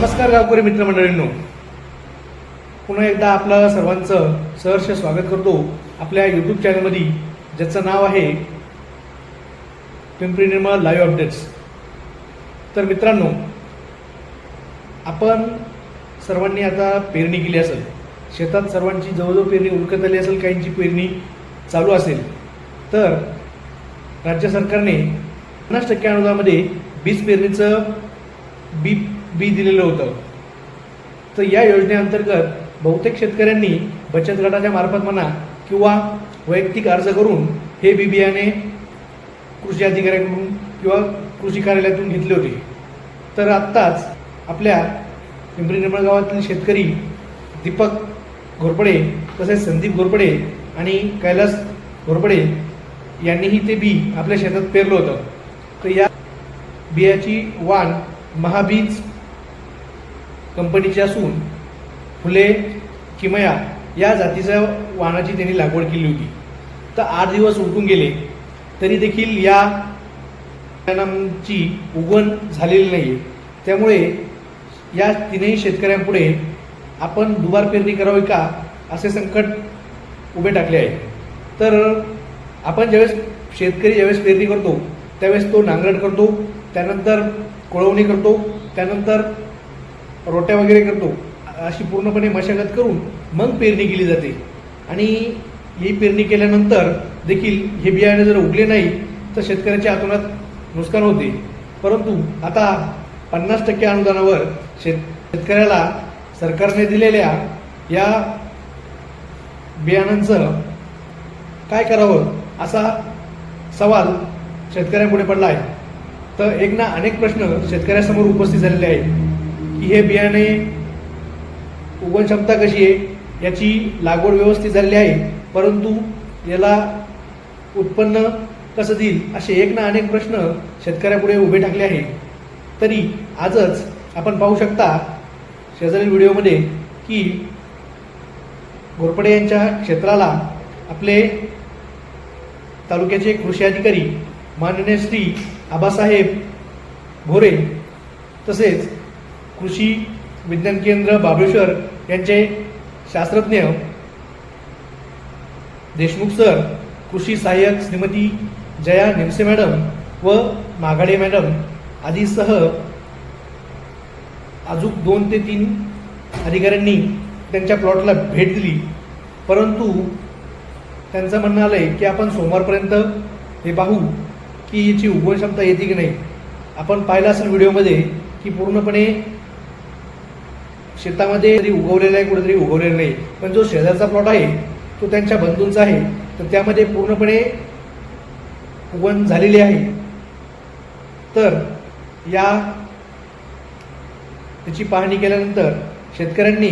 नमस्कार गावकरी मित्रमंडळींनो. पुन्हा एकदा आपलं सर्वांचं सहर्ष स्वागत करतो आपल्या यूट्यूब चॅनलमध्ये ज्याचं नाव आहे पिंपरी निर्मळ लाईव्ह अपडेट्स तर मित्रांनो आपण सर्वांनी आता पेरणी केली असेल. शेतात सर्वांची जवळजवळ पेरणी उलकत आली असेल काहींची पेरणी चालू असेल. तर राज्य सरकारने पन्नास टक्के अनुदानामध्ये बीज पेरणीचं बी बी दिलेलं होतं. तर या योजनेअंतर्गत बहुतेक शेतकऱ्यांनी बचत गटाच्या मार्फत म्हणा किंवा वैयक्तिक अर्ज करून हे बी बियाणे कृषी अधिकाऱ्यांकडून किंवा कृषी कार्यालयातून घेतले होते. तर आत्ताच आपल्या पिंपरी निर्मळ गावातील शेतकरी दीपक घोरपडे तसेच संदीप घोरपडे आणि कैलास घोरपडे यांनीही ते बी आपल्या शेतात पेरलं होतं. तर या बियाची वाण महाबीज कंपनीची असून फुले किमया या जातीच्या वाणाची त्यांनी लागवड केली होती. तर आठ दिवस उलटून गेले तरी देखील या बियाणांची उगवण झालेली नाही त्यामुळे या तीनही शेतकऱ्यांपुढे आपण दुबार पेरणी करावी का असे संकट उभे टाकले आहे. तर आपण ज्यावेळेस शेतकरी ज्यावेळेस पेरणी करतो त्यावेळेस तो नांगरट करतो त्यानंतर कोळवणी करतो त्यानंतर रोट्या वगैरे करतो. अशी पूर्णपणे मशागत करून मग पेरणी केली जाते. आणि ही पेरणी केल्यानंतर देखील हे बियाणे जर उगले नाही तर शेतकऱ्याच्या हातोनात नुकसान होते. परंतु आता पन्नास टक्के अनुदानावर शेत शेतकऱ्याला सरकारने दिलेल्या या बियाणांचं काय करावं असा सवाल शेतकऱ्यांपुढे पडला आहे. तर एक ना अनेक प्रश्न शेतकऱ्यासमोर उपस्थित झालेले आहेत. की हे बियाणे उगवण क्षमता कशी आहे याची लागवड व्यवस्थित झालेली आहे परंतु याला उत्पन्न कसं देईल असे एक ना अनेक प्रश्न शेतकऱ्यापुढे उभे ठाकले आहे. तरी आजच आपण पाहू शकता शेजारील व्हिडिओमध्ये की घोरपडे यांच्या क्षेत्राला आपले तालुक्याचे कृषी अधिकारी माननीय श्री आबासाहेब भोरे तसेच कृषी विज्ञान केंद्र बाबळेश्वर यांचे शास्त्रज्ञ देशमुख सर कृषी सहाय्यक श्रीमती जया निमसे मॅडम व माघाडे मॅडम आदीसह अजून दोन ते तीन अधिकाऱ्यांनी त्यांच्या प्लॉटला भेट दिली. परंतु त्यांचं म्हणणं आलं आहे की आपण सोमवारपर्यंत हे पाहू की याची उगवण क्षमता येते की नाही. आपण पाहिलं असेल व्हिडिओमध्ये की पूर्णपणे शेतामध्ये जरी उगवलेला आहे कुठेतरी उगवलेला नाही. पण जो शेजारचा प्लॉट आहे तो त्यांच्या बंधूंचा आहे. तर त्यामध्ये पूर्णपणे उगवण झालेली आहे. तर या त्याची पाहणी केल्यानंतर शेतकऱ्यांनी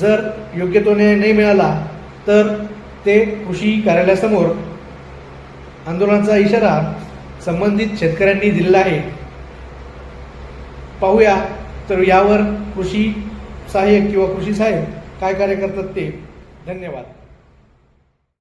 जर योग्य तो न्याय नाही मिळाला तर ते कृषी कार्यालयासमोर आंदोलनाचा इशारा संबंधित शेतकऱ्यांनी दिलेला आहे. पाहूया तर यावर कृषी सहाय्यक किंवा कृषी सहाय्यक काय कार्य करतात ते? धन्यवाद.